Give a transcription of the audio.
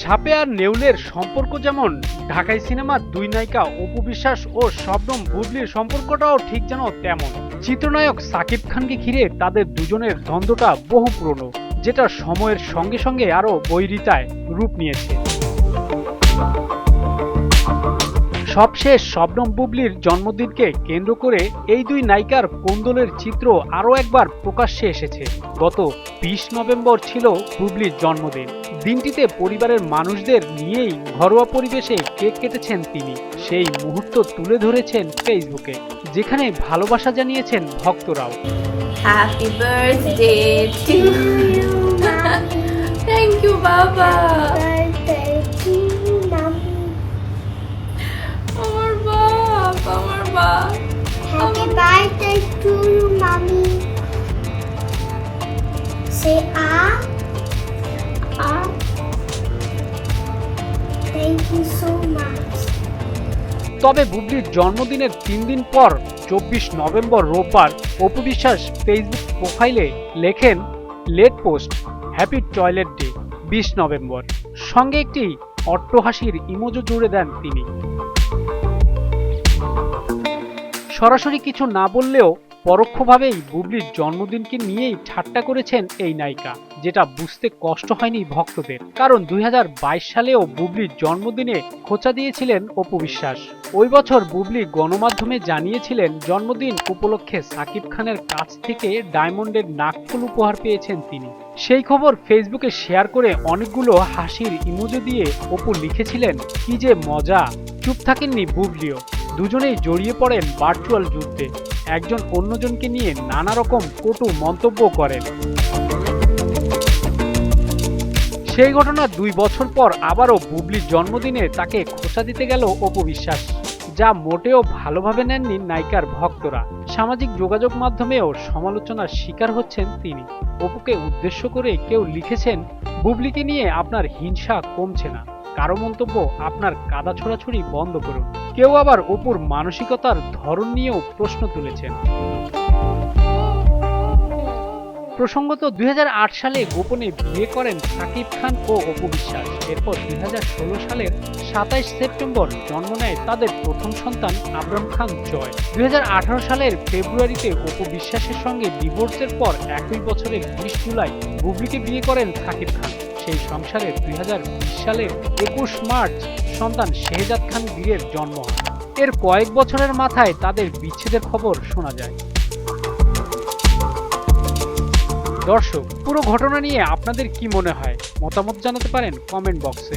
সাপে আর নেউলের সম্পর্ক যেমন ঢাকাই সিনেমার দুই নায়িকা অপু বিশ্বাস ও শবনম বুবলির সম্পর্কটাও ঠিক যেন তেমন। চিত্রনায়ক সাকিব খানকে ঘিরে তাদের দুজনের দ্বন্দ্বটা বহু পুরনো, যেটা সময়ের সঙ্গে সঙ্গে আরও বৈরিতায় রূপ নিয়েছে। সবশেষ শবনম বুবলির জন্মদিনকে কেন্দ্র করে এই দুই নায়িকার কোন্দলের চিত্র আরও একবার প্রকাশ্যে এসেছে। গত বিশ নভেম্বর ছিল বুবলির জন্মদিন। দিনটিতে পরিবারের মানুষদের নিয়েই ঘরোয়া পরিবেশে কেক কেটেছেন তিনি। সেই মুহূর্ত তুলে ধরেছেন ফেসবুকে যেখানে ভালোবাসা জানিয়েছেন ভক্তরাও। Happy birthday to you. Thank you, Baba. Birthday to you, mommy. Say ah. Ah. Thank you so much. তবে বুবলির জন্মদিনের তিন দিন পর চব্বিশ নভেম্বর রোববার অপু বিশ্বাস ফেসবুক প্রোফাইলে লেখেন late post happy toilet day বিশ নভেম্বর সঙ্গে একটি অট্টহাসির ইমোজও জুড়ে দেন তিনি সরাসরি কিছু না বললেও পরোক্ষভাবেই বুবলির জন্মদিনকে নিয়েই ঠাট্টা করেছেন এই নায়িকা, যেটা বুঝতে কষ্ট হয়নি ভক্তদের। কারণ দুই হাজার বাইশ সালেও বুবলির জন্মদিনে খোঁচা দিয়েছিলেন অপু বিশ্বাস। ওই বছর বুবলি গণমাধ্যমে জানিয়েছিলেন জন্মদিন উপলক্ষে সাকিব খানের কাছ থেকে ডায়মন্ডের নাকফুল উপহার পেয়েছেন তিনি। সেই খবর ফেসবুকে শেয়ার করে অনেকগুলো হাসির ইমোজি দিয়ে অপু লিখেছিলেন, কি যে মজা, চুপ থাকেননি বুবলিও। দুজনেই জড়িয়ে পড়েন ভার্চুয়াল যুদ্ধে। একজন অন্যজনকে নিয়ে নানা রকম কটু মন্তব্য করেন। সেই ঘটনার দুই বছর পর আবারও বুবলির জন্মদিনে তাকে খোঁচা দিতে গেল অপবিশ্বাস যা মোটেও ভালোভাবে নেননি নায়িকার ভক্তরা। সামাজিক যোগাযোগ মাধ্যমেও সমালোচনার শিকার হচ্ছেন তিনি। অপুকে উদ্দেশ্য করে কেউ লিখেছেন, বুবলিকে নিয়ে আপনার হিংসা কমছে না। কারও মন্তব্য আপনার কাদা ছোড়াছুড়ি বন্ধ করুন। কেউ আবার অপুর মানসিকতার ধরন নিয়েও প্রশ্ন তুলেছেন। প্রসঙ্গত দুই হাজার আট সালে গোপনে বিয়ে করেন সাকিব খান ও অপু বিশ্বাস। এরপর দুই হাজার সালের সাতাইশ সেপ্টেম্বর জন্ম নেয় তাদের প্রথম সন্তান আবরাম খান জয়। দুই হাজার আঠারো সালের ফেব্রুয়ারিতে অপু বিশ্বাসের সঙ্গে ডিভোর্সের পর একই বছরের বিশ জুলাই বুবলিকে বিয়ে করেন সাকিব খান। সেই সংসারে দুই সালের একুশ মার্চ সন্তান শেহজাদ খান বীরের জন্ম হয়। এর কয়েক বছরের মাথায় তাদের বিচ্ছেদের খবর শোনা যায়। দর্শক, পুরো ঘটনা নিয়ে আপনাদের কি মনে হয়? মতামত জানাতে পারেন কমেন্ট বক্সে।